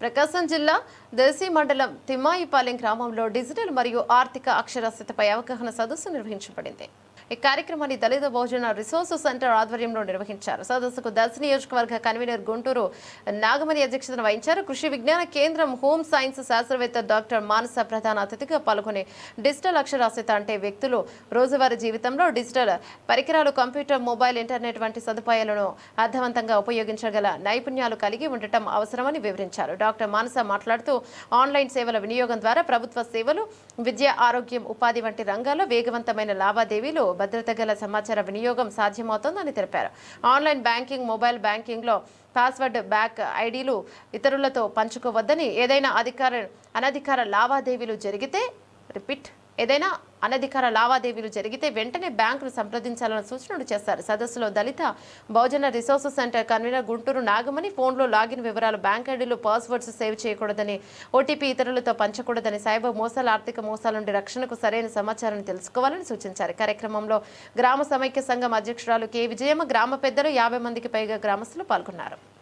ప్రకాశం జిల్లా దర్శి మండలం తిమ్మాయిపాలెం గ్రామంలో డిజిటల్ మరియు ఆర్థిక అక్షరాస్యతపై అవగాహన సదస్సు నిర్వహించబడింది. ఈ కార్యక్రమాన్ని దళిత భోజన రిసోర్స్ సెంటర్ ఆధ్వర్యంలో నిర్వహించారు. సదస్సుకు దర్శి నియోజకవర్గ కన్వీనర్ గుంటూరు నాగమణి అధ్యక్షతన వహించారు. కృషి విజ్ఞాన కేంద్రం హోమ్ సైన్స్ శాస్త్రవేత్త డాక్టర్ మానస ప్రధాన అతిథిగా పాల్గొని డిజిటల్ అక్షరాస్యత అంటే వ్యక్తులు రోజువారీ జీవితంలో డిజిటల్ పరికరాలు కంప్యూటర్ మొబైల్ ఇంటర్నెట్ వంటి సదుపాయాలను అర్థవంతంగా ఉపయోగించగల నైపుణ్యాలు కలిగి ఉండటం అవసరమని వివరించారు. డాక్టర్ మానస మాట్లాడుతూ ఆన్లైన్ సేవల వినియోగం ద్వారా ప్రభుత్వ సేవలు విద్య ఆరోగ్యం ఉపాధి వంటి రంగాల్లో వేగవంతమైన లావాదేవీలు భద్రత గల సమాచార వినియోగం సాధ్యమవుతోందని తెలిపారు. ఆన్లైన్ బ్యాంకింగ్ మొబైల్ బ్యాంకింగ్లో పాస్వర్డ్ బ్యాక్ ఐడీలు ఇతరులతో పంచుకోవద్దని ఏదైనా అధికార అనధికార లావాదేవీలు జరిగితే రిపీట్. ఏదైనా అనధికార లావాదేవీలు జరిగితే వెంటనే బ్యాంకును సంప్రదించాలని సూచనలు చేశారు. సదస్సులో Dalit Bahujan resource centre convener Guntur Nagamani ఫోన్లో లాగిన్ వివరాలు బ్యాంక్ ఐడీలు పాస్వర్డ్స్ సేవ్ చేయకూడదని ఓటీపీ ఇతరులతో పంచకూడదని సైబర్ మోసాలు ఆర్థిక మోసాల నుండి రక్షణకు సరైన సమాచారాన్ని తెలుసుకోవాలని సూచించారు. కార్యక్రమంలో గ్రామ సమైక్య సంఘం అధ్యక్షురాలు కె. విజయమ్మ గ్రామ పెద్దలు యాభై మందికి పైగా గ్రామస్తులు పాల్గొన్నారు.